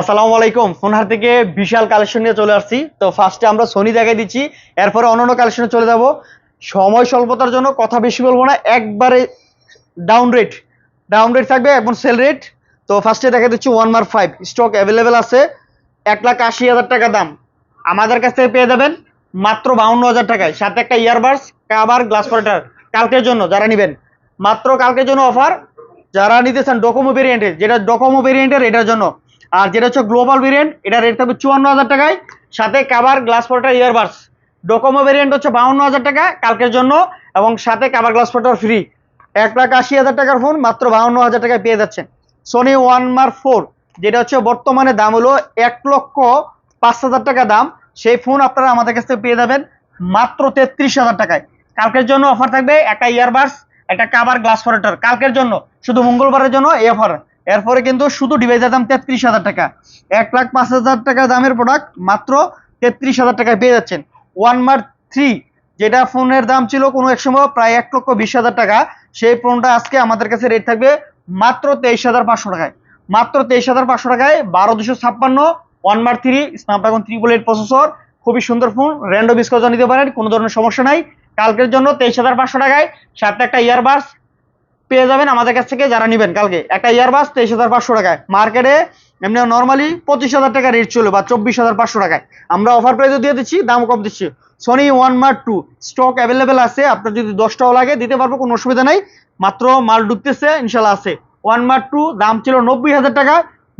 আসসালামু আলাইকুম ফোনহার থেকে বিশাল কালেকশন নিয়ে চলে আসছি। তো ফার্স্টে আমরা সোনি দেখাই দিচ্ছি। এরপরে কালেকশনে চলে যাব। সময় স্বল্পতার জন্য কথা বেশি বলব না, একবারে ডাউন রেট ডাউন রেট থাকবে সেল রেট তো ফার্স্টে দেখা দিচ্ছি one mark five stock available আছে। এক লাখ আশি হাজার টাকা দাম। আমাদের কাছ থেকে পেয়ে যাবেন মাত্র বাউন্ন হাজার টাকায়। সাথে একটা ইয়ারবাডস কাভার গ্লাস ফল্টার কালকের জন্য যারা নেবেন। মাত্র কালকের জন্য অফার যারা নিতে চান ডোকোমো ভেরিয়েন্টের যেটা ডোকোমো ভেরিয়েন্টের এটার জন্য। আর যেটা হচ্ছে গ্লোবাল ভেরিয়েন্ট এটা রেট থাকবে চুয়ান্ন হাজার টাকায়। সাথে কাভার গ্লাস ফল্টার ইয়ারবাডস ডোকোমো ভেরিয়েন্ট হচ্ছে বাউন্ন হাজার টাকা কালকের জন্য, এবং সাথে কাভার গ্লাস ফল্টার ফ্রি এক লাখ আশি হাজার টাকার ফোন মাত্র বাউন্ন হাজার টাকায় পেয়ে যাচ্ছেন। সোনি ওয়ান মার্ক ফোর যেটা হচ্ছে বর্তমানে দাম হলো এক লক্ষ পাঁচ হাজার টাকা দাম। সেই ফোন আপনারা আমাদের কাছ থেকে পেয়ে যাবেন মাত্র তেত্রিশ হাজার টাকায়। কালকের জন্য অফার থাকবে একটা ইয়ারবাডস একটা কাভার গ্লাস ফরেটার কালকের জন্য, শুধু মঙ্গলবারের জন্য এই অফার এরপরে কিন্তু শুধু ডিভাইসের দাম তেত্রিশ হাজার টাকা। এক লাখ পাঁচ হাজার টাকা দামের প্রোডাক্ট মাত্র তেত্রিশ হাজার টাকায় পেয়ে যাচ্ছেন। ওয়ান মার্ক থ্রি যেটা ফোনের দাম ছিল কোনো এক সময় প্রায় এক লক্ষ বিশ হাজার টাকা। সেই ফোনটা আজকে আমাদের কাছে রেট থাকবে মাত্র তেইশ হাজার পাঁচশো টাকায়। মাত্র তেইশ হাজার পাঁচশো টাকায় বারো দুশো ছাপ্পান্ন one mark three Snapdragon triple eight processor খুবই সুন্দর ফোন র্যান্ডম বিস্কজ নিতে পারেন, কোনো ধরনের সমস্যা নাই। কালকের জন্য তেইশ হাজার পাঁচশো টাকায়, সাথে একটা ইয়ারবাস পেয়ে যাবেন আমাদের কাছ থেকে যারা নেবেন কালকে। একটা ইয়ারবাস তেইশ হাজার পাঁচশো টাকায়। মার্কেটে এমনি নর্মালি পঁচিশ হাজার টাকা রেট ছিল বা চব্বিশ হাজার পাঁচশো টাকায়। আমরা অফার প্রাইসও দিয়ে দিচ্ছি, দাম কম দিচ্ছি। Sony one mark two stock available আছে। আপনার যদি দশটাও লাগে, দিতে পারব, কোনো অসুবিধা নাই। মাত্র মাল ঢুকতেছে, ইনশাল্লাহ আছে। ওয়ান মার্ক টু দাম ছিল নব্বই হাজার টাকা।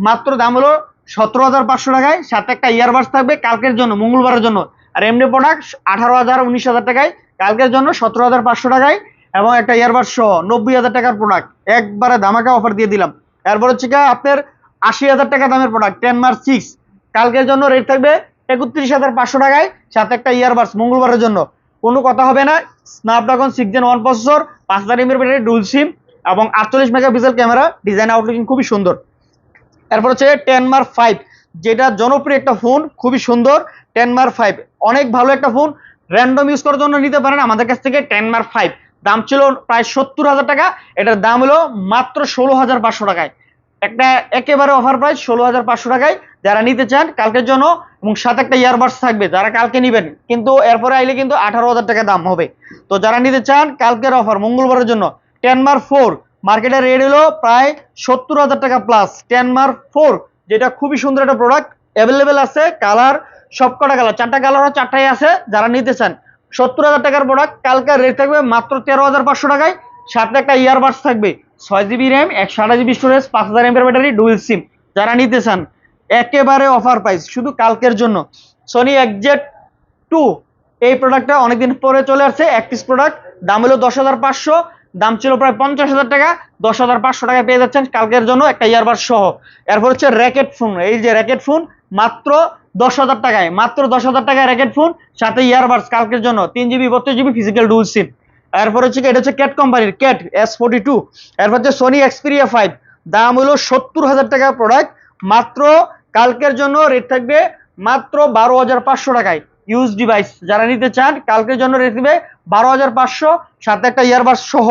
মাত্র দাম হলো সতেরো হাজার পাঁচশো টাকায়। সাথে একটা ইয়ারবাস থাকবে কালকের জন্য, মঙ্গলবারের জন্য। আর এমনি প্রোডাক্ট আঠারো হাজার, উনিশ হাজার টাকায়। কালকের জন্য সতেরো হাজার পাঁচশো টাকায়। এবং একটা ইয়ারবাস সহ নব্বই হাজার টাকার প্রোডাক্ট একবারে ধামাকা অফার দিয়ে দিলাম। এরপর হচ্ছে কি আপনার আশি হাজার টাকা দামের প্রোডাক্ট টেন মার্চ সিক্স কালকের জন্য রেট থাকবে একত্রিশ হাজার পাঁচশো টাকায়, সাথে একটা ইয়ারবাস মঙ্গলবারের জন্য। কোনো কথা হবে না Snapdragon six gen one processor পাঁচ হাজার এমএর ব্যাটারি ডুল সিম এবং আটচল্লিশ মেগাপিক্সেল ক্যামেরা ডিজাইন আউটলুকিং খুবই সুন্দর। এরপর হচ্ছে টেন মার্ক ফাইভ যেটা জনপ্রিয় একটা ফোন খুবই সুন্দর। টেন মার্ক ফাইভ অনেক ভালো একটা ফোন র্যান্ডম ইউজ করার জন্য নিতে পারেন আমাদের কাছ থেকে টেন মার্ক ফাইভ দাম ছিল প্রায় সত্তর হাজার টাকা। এটার দাম হলো মাত্র ষোলো হাজার পাঁচশো টাকায়। একটা একেবারে অফার প্রাইস ষোলো হাজার পাঁচশো টাকায়। যারা নিতে চান, কালকের জন্য এবং সাথে একটা ইয়ারবাডস থাকবে, যারা কালকে নেবেন, কিন্তু এরপরে আইলে কিন্তু আঠারো হাজার টাকা দাম হবে। তো যারা নিতে চান, কালকের অফার মঙ্গলবারের জন্য টেন মার্ক ফোর মার্কেটের রেট হলো প্রায় সত্তর হাজার টাকা প্লাস টেন মার্ক ফোর যেটা খুবই সুন্দর একটা প্রোডাক্ট অ্যাভেলেবেল আছে কালার সব কটা কালার চারটা কালার চারটাই আছে, যারা নিতে চান। সত্তর হাজার টাকার প্রোডাক্ট কালকার রেট থাকবে মাত্র তেরো হাজার পাঁচশো টাকায়। সাথে একটা ইয়ারবাডস থাকবে, ছয় জিবি র্যাম একশো আঠাশ জিবি স্টোরেজ পাঁচ হাজার এমপের ব্যাটারি ডুয়েল সিম যারা নিতে চান, একেবারে অফার প্রাইস শুধু কালকের জন্য। সনি একজেট টু এই প্রোডাক্টটা অনেকদিন পরে চলে আসছে, এক পিস প্রোডাক্ট দাম হলো দশ হাজার পাঁচশো। দাম ছিল প্রায় পঞ্চাশ হাজার টাকা, দশ হাজার পাঁচশো টাকায় পেয়ে যাচ্ছেন কালকের জন্য একটা ইয়ারবাড সহ। এরপর হচ্ছে র্যাকেট ফোন। এই যে র্যাকেট ফোন, মাত্র দশ হাজার টাকায়, মাত্র দশ হাজার টাকায় র্যাকেট ফোন, সাথে ইয়ারবাডস কালকের জন্য, তিন জিবি বত্রিশ জিবি ফিজিক্যাল ডুল সিম এরপর হচ্ছে এটা হচ্ছে ক্যাট কোম্পানির ক্যাট এস ফোর্টি টু এরপর হচ্ছে সোনি এক্সপিরিয়া ফাইভ দাম হলো সত্তর হাজার টাকার প্রোডাক্ট মাত্র কালকের জন্য রেট থাকবে মাত্র বারো হাজার পাঁচশো টাকায়। ইউজ ডিভাইস যারা নিতে চান কালকের জন্য দিবে বারো হাজার পাঁচশো, সাথে একটা ইয়ারবাস সহ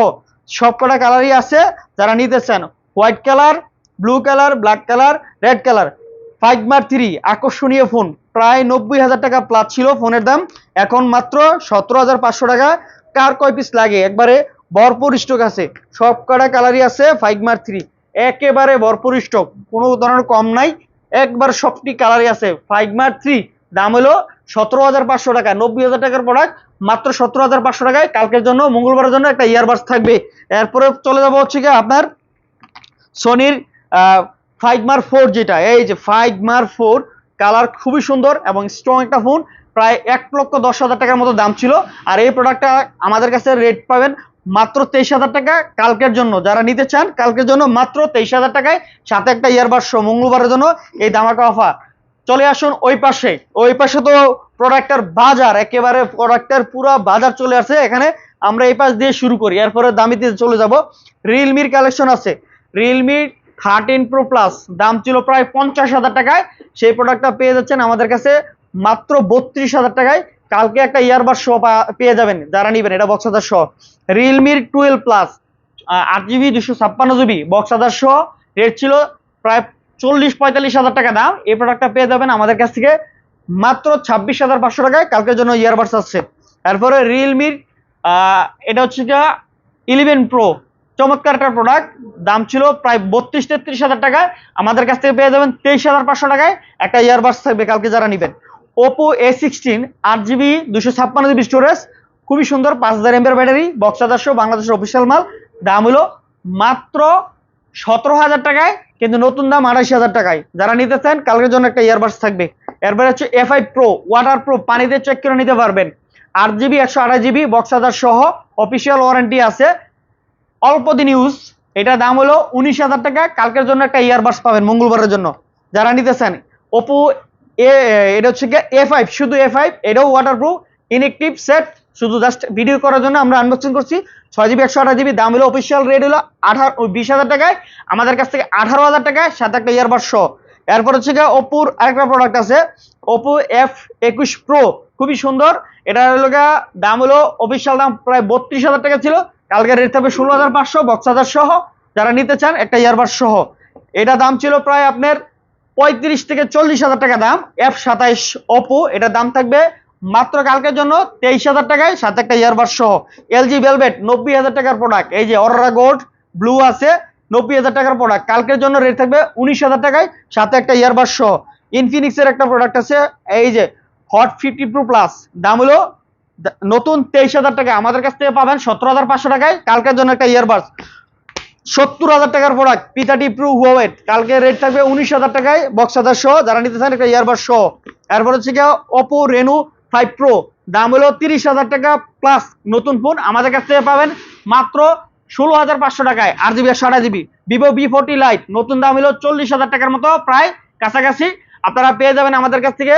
সব কটা কালারই আছে, যারা নিতে চান। White colour blue colour black colour red colour five mark three আকর্ষণীয় ফোন প্রায় নব্বই হাজার টাকা প্লাস ছিল ফোনের দাম। এখন মাত্র সতেরো হাজার পাঁচশো টাকা। কার কয় পিস লাগে? একবারে ভরপুর স্টক আছে। সব কটা কালারই আছে ফাইভ মার থ্রি একেবারে ভরপুর স্টক কোনো ধরনের কম নাই। একবার সবটি কালারই আছে। ফাইভ মার থ্রি দাম হলো সতেরো হাজার পাঁচশো টাকা, নব্বই হাজার টাকার প্রোডাক্ট মাত্র সতেরো হাজার পাঁচশো টাকায় কালকের জন্য, মঙ্গলবারের জন্য একটা ইয়ারবাস থাকবে। এরপরে চলে যাব হচ্ছে কি আপনার সোনির ফাইভ মার ফোর যেটা, এই যে ফাইভ মার ফোর কালার খুবই সুন্দর এবং স্ট্রং একটা ফোন প্রায় এক লক্ষ দশ হাজার টাকার মতো দাম ছিল। আর এই প্রোডাক্টটা আমাদের কাছে রেট পাবেন মাত্র তেইশ হাজার টাকা কালকের জন্য। যারা নিতে চান, কালকের জন্য মাত্র তেইশ হাজার টাকায় সাথে একটা ইয়ারবাস মঙ্গলবারের জন্য এই দামাকা অফার চলে আসুন ওই পাশে। ওই পাশে তো প্রোডাক্টের বাজার, একেবারে প্রোডাক্টের পুরো বাজার চলে আসে। এখানে আমরা এই পাশ দিয়ে শুরু করি। এরপরে দামিতে চলে যাব। রিয়েলমির কালেকশন আছে। রিয়েলমি থার্টিন প্রো প্লাস দাম ছিল প্রায় পঞ্চাশ হাজার টাকায়। সেই প্রোডাক্টটা পেয়ে যাচ্ছেন আমাদের কাছে মাত্র বত্রিশ হাজার টাকায়। কালকে একটা ইয়ারবাস সহ পা- পেয়ে যাবেন। যারা নিবেন, এটা বক্স হাজার সহ রিয়েলমির টুয়েলভ প্লাস আট জিবি দুশো ছাপ্পান্ন জিবি বক্স হাজার সহ রেট ছিল প্রায় চল্লিশ পঁয়তাল্লিশ হাজার টাকা দাম। এই প্রোডাক্টটা পেয়ে যাবেন আমাদের কাছ থেকে মাত্র ছাব্বিশ হাজার পাঁচশো টাকায়। কালকের জন্য ইয়ারবাডস আছে তারপরে রিয়েলমির এটা হচ্ছে গিয়া ইলেভেন প্রো চমৎকার একটা প্রোডাক্ট দাম ছিল প্রায় বত্রিশ তেত্রিশ হাজার টাকায়। আমাদের কাছ থেকে পেয়ে যাবেন তেইশ হাজার পাঁচশো টাকায়। একটা ইয়ারবাডস থাকবে কালকে যারা নেবেন। ওপো এ সিক্সটিন আট জিবি দুশো ছাপ্পান্ন জিবি স্টোরেজ খুবই সুন্দর, পাঁচ হাজার এমপের ব্যাটারি বক্স আদর্শ, বাংলাদেশের অফিসিয়াল মাল। দাম হলো মাত্র সতেরো হাজার টাকায়। কিন্তু নতুন দাম আড়াইশ হাজার টাকায়। যারা নিতে চান, কালকের জন্য একটা ইয়ারবাডস থাকবে। এরপরে হচ্ছে F I pro water pro পানিতে চেক করে নিতে পারবেন। আট জিবি একশো আড়াই জিবি বক্স সহ অফিসিয়াল ওয়ারেন্টি আছে। অল্প দিন ইউজ এটার দাম হলো উনিশ হাজার টাকা। কালকের জন্য একটা ইয়ারবাডস পাবেন মঙ্গলবারের জন্য। যারা নিতে চান ওপো এ এটা হচ্ছে এ ফাইভ শুধু এ ফাইভ এটাও ওয়াটার প্রুফ ইনএক্টিভ সেট শুধু জাস্ট ভিডিও করার জন্য আমরা আনবক্সিং করছি। ছয় জিবি একশো আঠাশ জিবি দাম হলো অফিসিয়াল রেট হলো আঠারো বিশ হাজার টাকায়। আমাদের কাছ থেকে আঠারো হাজার টাকায় সাথে একটা ইয়ারবাড সহ এরপর হচ্ছে গিয়ে ওপোর আরেকটা প্রোডাক্ট আছে। ওপো এফ একুশ প্রো খুবই সুন্দর। এটা হলো দাম হলো অফিসিয়াল দাম প্রায় বত্রিশ হাজার টাকা ছিল। কালকে রেট থাকবে ষোলো হাজার পাঁচশো বক্স হাজার সহ। যারা নিতে চান একটা ইয়ারবাড সহ এটা দাম ছিল প্রায় আপনার পঁয়ত্রিশ থেকে চল্লিশ হাজার টাকা দাম। এফ সাতাইশ ওপো এটার দাম থাকবে মাত্র কালকের জন্য তেইশ হাজার টাকায় সাথে একটা ইয়ারবাড সহ এলজি ভেলভেট নব্বই হাজার টাকার প্রোডাক্ট এই যে অররা গোল্ড ব্লু আছে, নব্বই হাজার টাকার প্রোডাক্ট কালকের জন্য রেট থাকবে উনিশ হাজার টাকায় সাথে একটা ইয়ারবাড সহ। ইনফিনিক্সের একটা প্রোডাক্ট আছে, এই যে হট ফিফটি প্রো প্লাস দাম হলো নতুন তেইশ হাজার টাকা। আমাদের কাছ থেকে পাবেন সতেরো হাজার পাঁচশো টাকায় কালকের জন্য একটা ইয়ারবাডস সত্তর হাজার টাকার প্রোডাক্ট পিতাটি প্রু হুয়াওয়েট কালকে রেট থাকবে উনিশ হাজার টাকায় বক্স হাজার সহ। যারা নিতে চান একটা ইয়ারবাড সহ। এরপর হচ্ছে গিয়ে অপো রেনু ফাইভ প্রো দাম হলো তিরিশ হাজার টাকা প্লাস নতুন ফোন আমাদের কাছ থেকে পাবেন মাত্র ষোলো হাজার পাঁচশো টাকায় আর জিবি একশো আঠাশ GB Vivo V forty lite নতুন দাম হলো চল্লিশ হাজার টাকার মতো, প্রায় কাছাকাছি। আপনারা পেয়ে যাবেন আমাদের কাছ থেকে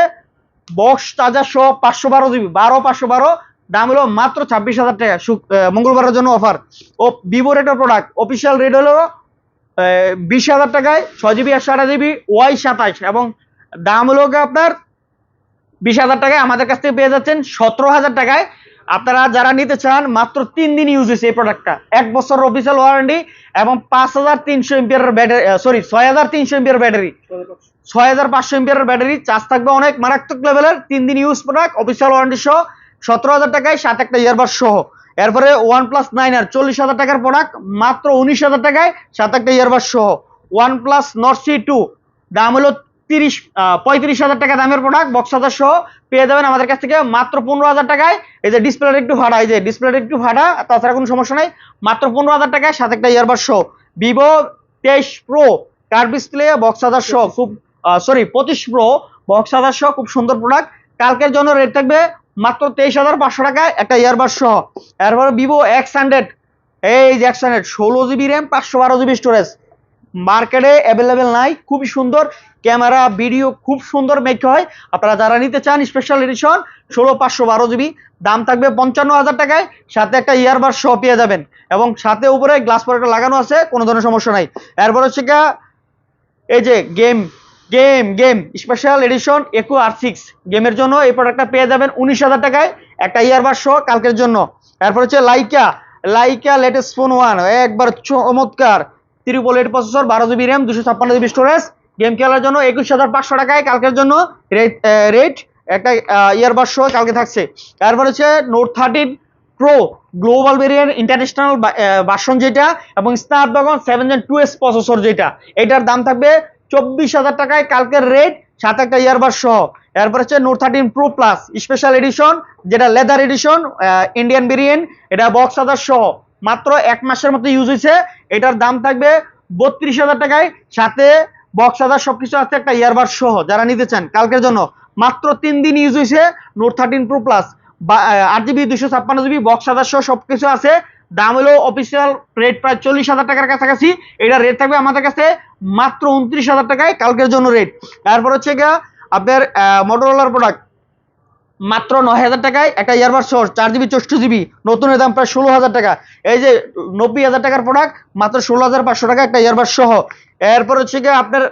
বক্স চার্জার সহ পাঁচশো বারো জিবি বারো, পাঁচশো বারো। দাম হলো মাত্র ছাব্বিশ হাজার টাকা। মঙ্গলবারের জন্য অফার ও ভিভো রেটের প্রোডাক্ট অফিসিয়াল রেট হলো বিশ হাজার টাকায় ছয় জিবি একশো আঠাশ জিবি ওয়াই সাতাইশ। এবং দাম হলো আপনার বিশ হাজার টাকায় আমাদের কাছ থেকে পেয়ে যাচ্ছেন সতেরো হাজার টাকায়। আপনারা যারা নিতে চান, মাত্র তিন দিন ইউজ হয়েছে এই প্রোডাক্টটা এক বছর অফিসিয়াল ওয়ারেন্টি এবং পাঁচ হাজার তিনশো এমপিয়ার ব্যাটারি সরি ছয় হাজার তিনশো এমপিয়ার ব্যাটারি ছয় হাজার পাঁচশো এমপিয়ার ব্যাটারি চার্জ থাকবে অনেক মারাত্মক লেভেলের তিন দিন ইউজ প্রোডাক্ট অফিসিয়াল ওয়ারেন্টি সহ সতেরো হাজার টাকায় সাত একটা ইয়ারবাড সহ। এরপরে ওয়ান প্লাস নাইন আর চল্লিশ হাজার টাকার প্রোডাক্ট মাত্র উনিশ হাজার টাকায় সাত একটা ইয়ারবাড সহ। One plus Nord C two দাম হলো তিরিশ পঁয়ত্রিশ হাজার টাকা দামের প্রোডাক্ট বক্স হাজার সহ পেয়ে যাবেন আমাদের কাছ থেকে মাত্র পনেরো হাজার টাকায়। এই যে ডিসপ্লেটা একটু ভাড়া এই যে ডিসপ্লেটা একটু ভাড়া তাছাড়া কোনো সমস্যা নাই। মাত্র পনেরো হাজার টাকায় সাথে একটা ইয়ারবাড সহ ভিভো তেইশ প্রো কার ডিসপ্লে বক্স হাজার সহ খুব সরি পঁচিশ প্রো বক্স হাজার সহ খুব সুন্দর প্রোডাক্ট কালকের জন্য রেট থাকবে মাত্র তেইশ হাজার পাঁচশো টাকায় একটা ইয়ারবাড সহ এরপর ভিভো এক্স হান্ড্রেড এই যে এক্স হান্ড্রেড ষোলো জিবি র্যাম পাঁচশো বারো জিবি স্টোরেজ মার্কেটে অ্যাভেলেবেল নাই, খুবই সুন্দর। ক্যামেরা ভিডিও খুব সুন্দর মেক হয়। আপনারা যারা নিতে চান স্পেশাল এডিশন ষোলো পাঁচশো বারো জিবি দাম থাকবে পঞ্চান্ন হাজার টাকায়। সাথে একটা ইয়ারবার সহ পেয়ে যাবেন। এবং সাথে উপরে গ্লাস প্রোডাক্ট লাগানো আছে, কোনো ধরনের সমস্যা নাই। এরপর হচ্ছে এই যে game game game special edition একু আর সিক্স গেমের জন্য এই প্রোডাক্টটা পেয়ে যাবেন উনিশ হাজার টাকায়। একটা ইয়ারবার সহ কালকের জন্য। এরপর হচ্ছে Laika Laika latest phone one একবার চমৎকার। ত্রিপল এইট প্রসেসর বারো জিবি র্যাম দুশো ছাপ্পান্ন জিবি স্টোরেজ গেম খেলার জন্য একুশ হাজার পাঁচশো টাকায় কালকের জন্য রেট রেট একটা ইয়ারবাড সহ কালকে থাকছে। তারপর হচ্ছে Note thirteen pro global variant international version যেটা, এবং Snapdragon seven gen two S processor যেটা। এটার দাম থাকবে চব্বিশ হাজার টাকায় কালকের রেট সাথে একটা ইয়ারবাড সহ এরপর হচ্ছে Note thirteen pro plus special edition যেটা লেদার এডিশন ইন্ডিয়ান ভেরিয়েন্ট এটা বক্স হাজার সহ মাত্র এক মাসের মতো ইউজ হয়েছে এটার দাম থাকবে বত্রিশ হাজার টাকায়। সাথে বক্স হাজার সবকিছু আছে একটা ইয়ারবার সহ, যারা নিতে চান কালকের জন্য। মাত্র তিন দিন ইউজ হয়েছে নোট থার্টিন প্রো প্লাস আট জিবি দুশো ছাপ্পান্ন জিবি বক্স হাজার সহ সবকিছু আছে। দাম হলো অফিসিয়াল রেট প্রায় চল্লিশ হাজার টাকার কাছাকাছি। এটা রেট থাকবে আমাদের কাছে মাত্র উনত্রিশ হাজার টাকায় কালকের জন্য রেট তারপর হচ্ছে গিয়া আপনার মোটরোলার প্রোডাক্ট মাত্র নয় হাজার টাকায় একটা ইয়ারবার সোর্স চার জিবি চৌষ্টি জিবি, নতুনের দাম প্রায় ষোলো হাজার টাকা। এই যে নব্বই হাজার টাকার প্রোডাক্ট মাত্র ষোলো হাজার পাঁচশো টাকা একটা ইয়ারবার সহ। এরপর হচ্ছে গিয়ে আপনার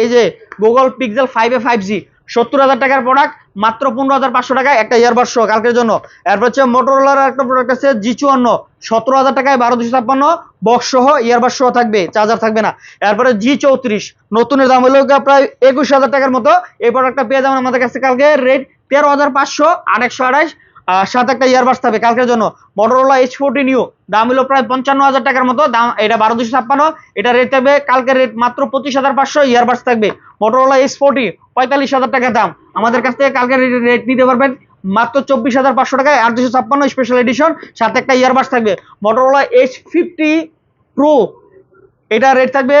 এই যে Google Pixel five A five G সত্তর হাজার টাকার প্রোডাক্ট মাত্র পনেরো হাজার পাঁচশো টাকায় একটা ইয়ারবাড সহ কালকের জন্য। এরপর হচ্ছে মোটরোলার একটা প্রোডাক্ট আছে জি চুয়ান্ন, সতেরো হাজার টাকায় বারো দুশো ছাপ্পান্ন বক্স সহ ইয়ারবাড সহ থাকবে চার্জার থাকবে না। এরপরে জি চৌত্রিশ, নতুনের দাম হলো গিয়ে প্রায় একুশ হাজার টাকার মতো। এই প্রোডাক্টটা পেয়ে যাবেন আমাদের কাছে কালকে রেট তেরো হাজার পাঁচশো আর একশো আড়াইশ সাথে একটা ইয়ারবাডস থাকবে। কালকের জন্য মোটরোলা এইচ ফোরটি নিউ দাম হলো প্রায় পঞ্চান্ন হাজার টাকার মতো, দাম এটা বারো দুশো ছাপ্পান্ন, এটা রেট থাকবে, কালকের রেট মাত্র পঁচিশ হাজার পাঁচশো ইয়ারবাডস থাকবে। মোটরোলা এইচ ফোরটি পঁয়তাল্লিশ হাজার টাকার দাম। আমাদের কাছ থেকে কালকের রেট নিতে পারবেন মাত্র চব্বিশ হাজার পাঁচশো টাকায় আর দুশো ছাপ্পান্ন স্পেশাল এডিশন সাথে একটা ইয়ারবাডস থাকবে। মোটরোলা এইচ ফিফটি প্রো এটা রেট থাকবে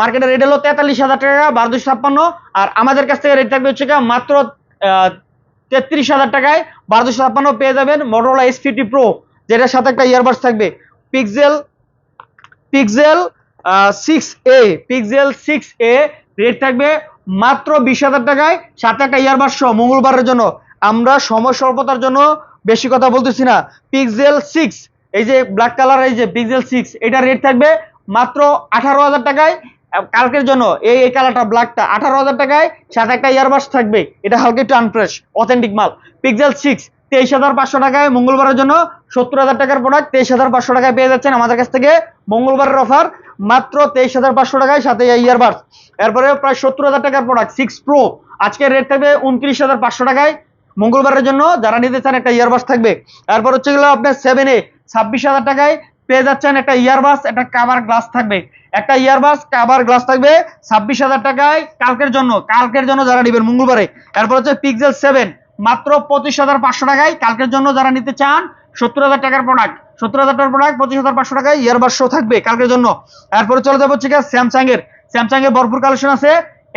মার্কেটের রেট হলো তেতাল্লিশ হাজার টাকা, বারো দুশো ছাপ্পান্ন, আর আমাদের কাছ থেকে রেট থাকবে হচ্ছে মাত্র তেত্রিশ হাজার টাকায় বারো দুশো ছাপ্পান্ন পেয়ে যাবেন মোটরোলা এস ফিফটি প্রো যেটার সাথে একটা ইয়ারবাডস থাকবে। Pixel Pixel six A Pixel six A rate থাকবে মাত্র বিশ হাজার টাকায়, সাথে একটা ইয়ারবাডস সহ, মঙ্গলবারের জন্য। আমরা সময় স্বল্পতার জন্য বেশি কথা বলতেছি না। পিক্সেল সিক্স এই যে ব্ল্যাক কালার এই যে পিক্সেল সিক্স এটা রেট থাকবে মাত্র আঠারো হাজার টাকায় কালকের জন্য এই এই কালারটা ব্ল্যাকটা আঠারো হাজার টাকায়, সাথে একটা ইয়ারবাডস থাকবে। এটা হালকা একটু আনফ্রেশ অথেন্টিক মাল। পিক্সেল সিক্স তেইশ হাজার পাঁচশো টাকায় মঙ্গলবারের জন্য সত্তর হাজার টাকার প্রোডাক্ট তেইশ হাজার পাঁচশো টাকায় পেয়ে যাচ্ছেন আমাদের কাছ থেকে মঙ্গলবারের অফার মাত্র তেইশ হাজার পাঁচশো টাকায়, সাথে ইয়ারবাডস এরপরে প্রায় সত্তর হাজার টাকার প্রোডাক্ট সিক্স প্রো আজকের রেট থাকবে উনত্রিশ হাজার পাঁচশো টাকায়। মঙ্গলবারের জন্য যারা নিতে চান একটা ইয়ারবাস থাকবে। তারপর হচ্ছে গেলো আপনার সেভেন এ ছাব্বিশ হাজার টাকায় পেয়ে যাচ্ছেন একটা ইয়ারবাস একটা কাভার গ্লাস থাকবে। একটা ইয়ারবাস কাভার গ্লাস থাকবে ছাব্বিশ হাজার টাকায় কালকের জন্য। কালকের জন্য যারা নেবেন মঙ্গলবারে। এরপর হচ্ছে পিক্সেল সেভেন মাত্র পঁচিশ হাজার পাঁচশো টাকায় কালকের জন্য যারা নিতে চান, সত্তর হাজার টাকার প্রোডাক্ট সত্তর হাজার টাকার প্রোডাক্ট পঁচিশ হাজার পাঁচশো টাকায় ইয়ারবাস শো থাকবে কালকের জন্য। এরপরে চলে যাব হচ্ছে স্যামসাং এর। স্যামসাং এর ভরপুর কালেকশন আছে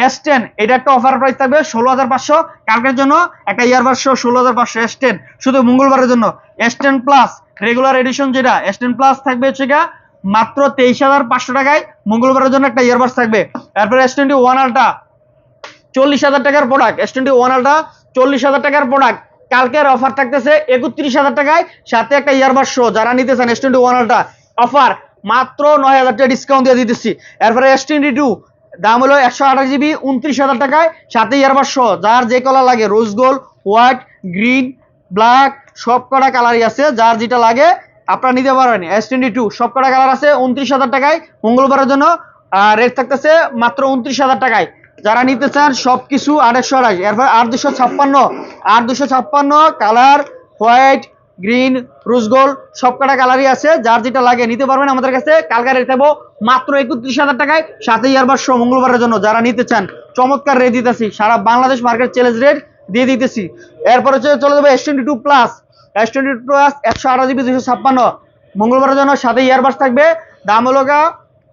এস টেন এটা একটা অফার প্রাইস থাকবে ষোলো হাজার পাঁচশো। কালকের জন্য একটা ইয়ারবাস শো ষোলো হাজার পাঁচশো এস টেন শুধু মঙ্গলবারের জন্য। S ten plus regular edition যেটা এস টেন প্লাস থাকবে হচ্ছে মাত্র তেইশ হাজার পাঁচশো টাকায় মঙ্গলবারের জন্য একটা ইয়ারবাস থাকবে। এরপরে এস টোয়েন্টি ওয়ান আলটা চল্লিশ হাজার টাকার প্রোডাক্ট এস টোয়েন্টি ওয়ান আলটা চল্লিশ হাজার টাকার প্রোডাক্ট কালকের অফার থাকতেছে একত্রিশ হাজার টাকায়, সাথে একটা ইয়ারবাস শো যারা নিতে চান S twenty one ultra offer মাত্র নয় হাজার টাকা ডিসকাউন্ট দিয়ে দিতেছি। এরপরে এস টোয়েন্টি টু দাম হলো একশো আঠাশ জিবি উনত্রিশ হাজার টাকায়, সাথে ইয়ারবাস শো যার যে কালার লাগে rose gold white green black সব কটা কালারই আছে, যার যেটা লাগে, আপনারা নিতে পারবেন। এস টোয়েন্টি টু সব কটা কালার আছে, উনত্রিশ হাজার টাকায়, মঙ্গলবারের জন্য। আর রেট থাকতেছে মাত্র উনত্রিশ হাজার টাকায়। যারা নিতে চান সব কিছু আড়াইশো আড়াইশ এরপর আট দুশো ছাপ্পান্ন আট দুশো ছাপ্পান্ন colour white green rose gold সব কটা কালারই আছে। যার যেটা লাগে নিতে পারবেন আমাদের কাছে। কালকার রেট থাকব মাত্র একত্রিশ হাজার টাকায়। সাথে ইয়ারবার মঙ্গলবারের জন্য যারা নিতে চান, চমৎকার রেট দিতেছি। সারা বাংলাদেশ মার্কেট চ্যালেঞ্জ রেট দিয়ে দিতেছি। এরপর হচ্ছে চলে যাবে S twenty two plus S twenty two plus একশো আঠাশ জিবি দুশো ছাপ্পান্ন। মঙ্গলবারের জন্য সাথে ইয়ারবাস থাকবে। দাম হলো গা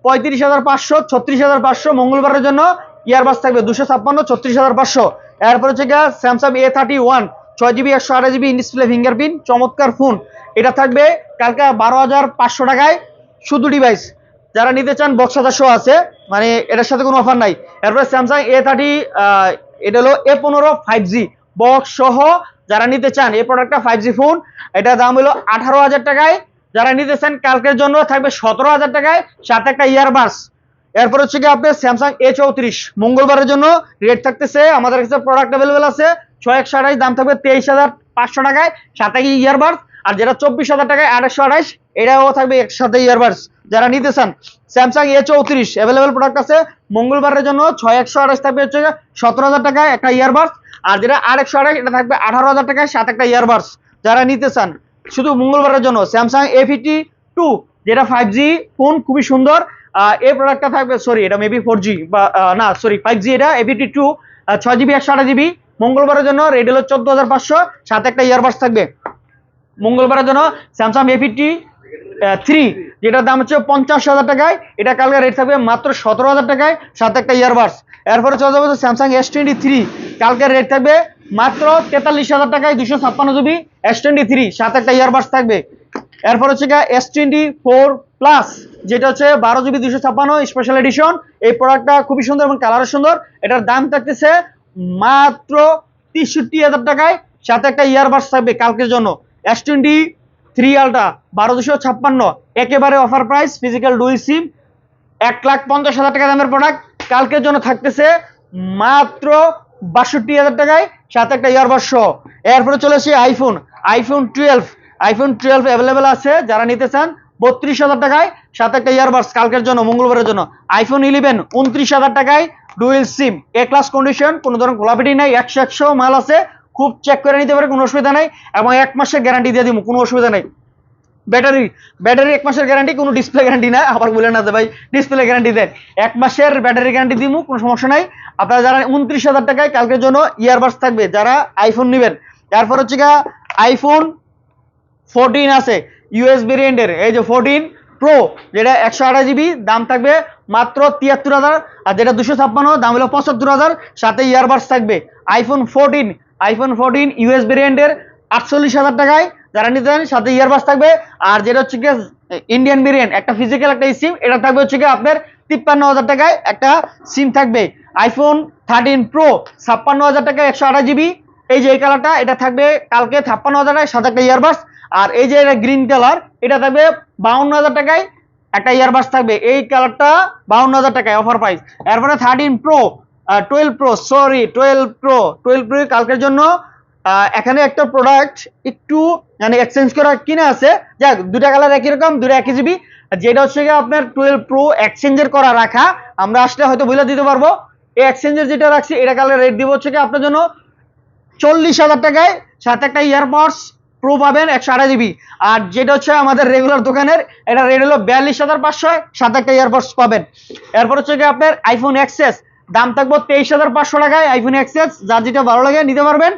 পঁয়ত্রিশ হাজার পাঁচশো, ছত্রিশ হাজার পাঁচশো। মঙ্গলবারের জন্য ইয়ারবাস থাকবে দুশো ছাপ্পান্ন, ছত্রিশ হাজার পাঁচশো। এরপর হচ্ছে গিয়া স্যামসাং এ থার্টি ওয়ান ছয় জিবি একশো আঠাশ জিবি ডিসপ্লে ফিঙ্গারপ্রিন্ট চমৎকার ফোন এটা থাকবে কালকে বারো হাজার পাঁচশো টাকায়। শুধু ডিভাইস যারা নিতে চান বক্স সদস্য আছে। মানে এটার সাথে কোনো অফার নাই। এরপরে স্যামসাং এ থার্টি এটা হলো এ পনেরো ফাইভ জি বক্স সহ যারা নিতে চান এই প্রোডাক্টটা ফাইভ জি ফোন এটা দাম হলো আঠারো হাজার টাকায়। যারা নিতে চান কালকের জন্য থাকবে সতেরো হাজার টাকায়, সাথে একটা ইয়ারবাস এরপর হচ্ছে কি আপনার স্যামসাং এ চৌত্রিশ, মঙ্গলবারের জন্য রেট থাকতেছে, আমাদের কাছে প্রোডাক্ট অ্যাভেলেবেল আছে, ছয় একশো আঠাইশ দাম থাকবে তেইশ হাজার পাঁচশো টাকায়, সাথে কি ইয়ারবাডস আর যেটা চব্বিশ হাজার টাকায় আড়াইশো আঠাইশ এটাও থাকবে একসাথে ইয়ারবাডস যারা নিতে চান স্যামসাং এ চৌত্রিশ অ্যাভেলেবেল প্রোডাক্ট আছে। মঙ্গলবারের জন্য ছয় একশো আঠাইশ থাকবে হচ্ছে সতেরো হাজার টাকায় একটা ইয়ারবাডস আর যেটা আর একশো আঠাইশ এটা থাকবে আঠারো হাজার টাকায় সাত একটা ইয়ারবাডস যারা নিতে চান। শুধু মঙ্গলবারের জন্য স্যামসাং এ ফিফটি টু যেটা ফাইভ জি ফোন খুবই সুন্দর। এই প্রোডাক্টটা থাকবে সরি এটা মেবি ফোর জি বা না সরি ফাইভ জি এটা এ ফিফটি টু ছয় জিবি একশো আঠাশ জিবি মঙ্গলবারের জন্য রেড হলো চোদ্দ হাজার পাঁচশো সাথে একটা ইয়ারবাডস থাকবে। মঙ্গলবারের জন্য স্যামসাং এ ফিফটি থ্রি যেটার দাম হচ্ছে পঞ্চাশ হাজার টাকায়, এটা কালকে রেট থাকবে মাত্র সতেরো হাজার টাকায়, সাথে একটা ইয়ারবাডস এরপরে চলে যাবে স্যামসাং এস টোয়েন্টি থ্রি কালকের রেট থাকবে মাত্র তেতাল্লিশ হাজার টাকায় দুশো ছাপ্পান্ন জিবি এস টোয়েন্টি থ্রি সাথে একটা ইয়ারবাডস থাকবে। এরপর হচ্ছে এস টোয়েন্টি ফোর প্লাস যেটা হচ্ছে বারো জিবি দুশো ছাপ্পান্ন স্পেশাল এডিশন এই প্রোডাক্টটা খুবই সুন্দর এবং কালারও সুন্দর। এটার দাম থাকতেছে মাত্র তেষট্টি হাজার টাকায়, সাথে একটা ইয়ারবাডস থাকবে কালকের জন্য। এস টোয়েন্টি থ্রি আলটা বারো দুশো ছাপ্পান্ন। একেবারে অফার প্রাইস ফিজিক্যাল ডুই সিম এক লাখ পঞ্চাশ হাজার টাকা দামের প্রোডাক্ট কালকের জন্য থাকতেছে মাত্র বাষট্টি হাজার টাকায়, সাথে একটা ইয়ারবাস সহ এরপরে চলে আসি iPhone iPhone twelve iPhone twelve available আছে, যারা নিতে চান, বত্রিশ হাজার টাকায়, সাথে একটা ইয়ারবাস কালকের জন্য, মঙ্গলবারের জন্য। আইফোন ইলেভেন উনত্রিশ হাজার টাকায় dual sim A class condition কোনো ধরনের কোলাপিটি নাই, একশো একশো মাল আছে। খুব চেক করে নিতে পারে কোনো অসুবিধা নেই এবং এক মাসের গ্যারান্টি দিয়ে দিব, কোনো অসুবিধা নেই। ব্যাটারি ব্যাটারি এক মাসের গ্যারান্টি কোনো ডিসপ্লে গ্যারান্টি না, আবার বলে না ভাই ডিসপ্লে গ্যারান্টি দেন। এক মাসের ব্যাটারি গ্যারান্টি দিব কোনো সমস্যা নাই। আপনারা যারা উনত্রিশ হাজার টাকায় কালকের জন্য ইয়ারবাডস থাকবে, যারা আইফোন নেবেন তারপর হচ্ছে গা আইফোন ফোরটিন আছে ইউএস ভেরিয়েন্টের এই যে ফোরটিন প্রো যেটা একশো আঠাশ জিবি দাম থাকবে মাত্র তিয়াত্তর হাজার, আর যেটা দুশো ছাপ্পান্ন, দাম হলো পঁচাত্তর হাজার, সাথে ইয়ারবাডস থাকবে। IPhone fourteen iPhone fourteen US ভেরিয়েন্টের আটচল্লিশ হাজার টাকায় যারা নিতে চান, সাথে ইয়ারবাডস থাকবে। আর যেটা হচ্ছে গিয়ে ইন্ডিয়ান ভেরিয়েন্ট একটা ফিজিক্যাল একটা সিম এটা থাকবে হচ্ছে গিয়ে আপনার তিপ্পান্ন হাজার টাকায় একটা সিম থাকবে। আইফোন থার্টিন প্রো ছাপ্পান্ন হাজার টাকায় একশো আঠাশ জিবি এই যে এই কালারটা এটা থাকবে কালকে ছাপ্পান্ন হাজার টাকায় সাথে একটা ইয়ারবাডস আর এই যে এটা গ্রিন কালার এটা থাকবে বাউন্ন হাজার টাকায় একটা ইয়ারবাডস থাকবে। এই কালারটা বাউন্ন হাজার টাকায় অফার প্রাইস এরপরে thirteen pro twelve pro sorry twelve pro twelve pro কালকের জন্য এখানে একটা প্রোডাক্ট একটু মানে এক্সচেঞ্জ করা কিনে আছে। যাক দুটা কালার একই রকম দুটা একই জিবি। যেটা হচ্ছে গিয়ে আপনার টুয়েলভ প্রো এক্সচেঞ্জের করা রাখা। আমরা আসলে হয়তো বলে দিতে পারব। এই এক্সচেঞ্জের যেটা রাখছি, এটা কালার রেট দিব হচ্ছে কি আপনার জন্য চল্লিশ হাজার টাকায়। সাথে একটা ইয়ারপডস প্রো পাবেন একশো আঠাশ জিবি। আর যেটা হচ্ছে আমাদের রেগুলার দোকানের, এটা রেট হলো বিয়াল্লিশ হাজার পাঁচশো, সাথে একটা ইয়ারপডস পাবেন। এরপর হচ্ছে কি আপনার আইফোন এক্সেস দাম থাকব তেইশ হাজার পাঁচশো টাকায় আইফোন এক্সেস যার যেটা ভালো লাগে নিতে পারবেন।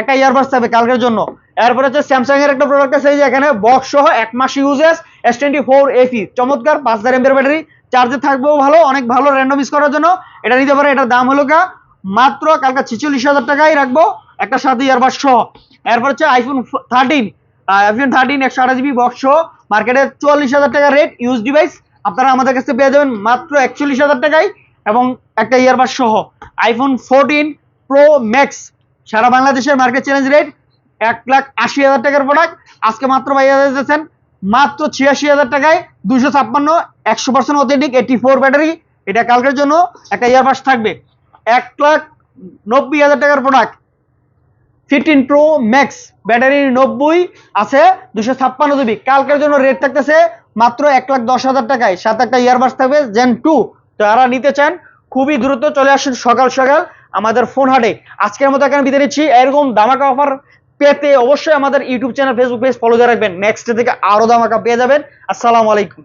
একটা ইয়ারবাডস থাকবে কালকের জন্য। এরপর হচ্ছে স্যামসাং এর একটা প্রোডাক্ট আছে এখানে বক্স সহ এক মাস ইউজেস এস টোয়েন্টি ফোর এফি চমৎকার, পাঁচ হাজার এমপের ব্যাটারি চার্জে থাকবেও ভালো, অনেক ভালো র্যান্ডম ইউজ করার জন্য। এটা নিতে পারে এটার দাম হলো কা মাত্র কালকে ছিচল্লিশ হাজার টাকায় রাখব একটা সাথে ইয়ারবাডস সহ। এরপর হচ্ছে আইফোন থার্টিন আইফোন থার্টিন একশো আঠাশ জিবি বক্স সহ মার্কেটে চুয়াল্লিশ হাজার টাকা রেট ইউজ ডিভাইস আপনারা আমাদের কাছে পেয়ে যাবেন মাত্র একচল্লিশ হাজার টাকায় এবং একটা ইয়ারবাড সহ আইফোন ফোরটিন প্রো ম্যাক্স সারা বাংলাদেশের মার্কেট চ্যালেঞ্জ রেট এক লাখ আশি হাজার টাকার প্রোডাক্ট আজকে মাত্র বাইরে দিয়েছেন মাত্র ছিয়াশি হাজার টাকায় দুশো ছাপ্পান্ন, একশো percent authentic eighty four battery এটা কালকের জন্য একটা ইয়ারবাস থাকবে। এক লাখ নব্বই হাজার টাকার product fifteen pro max battery নব্বই আছে দুশো ছাপ্পান্ন জিবি কালকের জন্য রেট থাকতেছে মাত্র এক লাখ দশ হাজার টাকায়। সাথে একটা ইয়ারবাস থাকবে জেন টু যারা নিতে চান, খুবই দ্রুত চলে আসুন সকাল সকাল আমাদের ফোন হাটে। আজকের মতো এখানে বিদায় নিচ্ছি। এরকম দামাকা অফার পেতে অবশ্যই আমাদের YouTube channel Facebook page follow দিয়ে রাখবেন। নেক্সট থেকে আরও দামাকা পেয়ে যাবেন। আসসালামু আলাইকুম।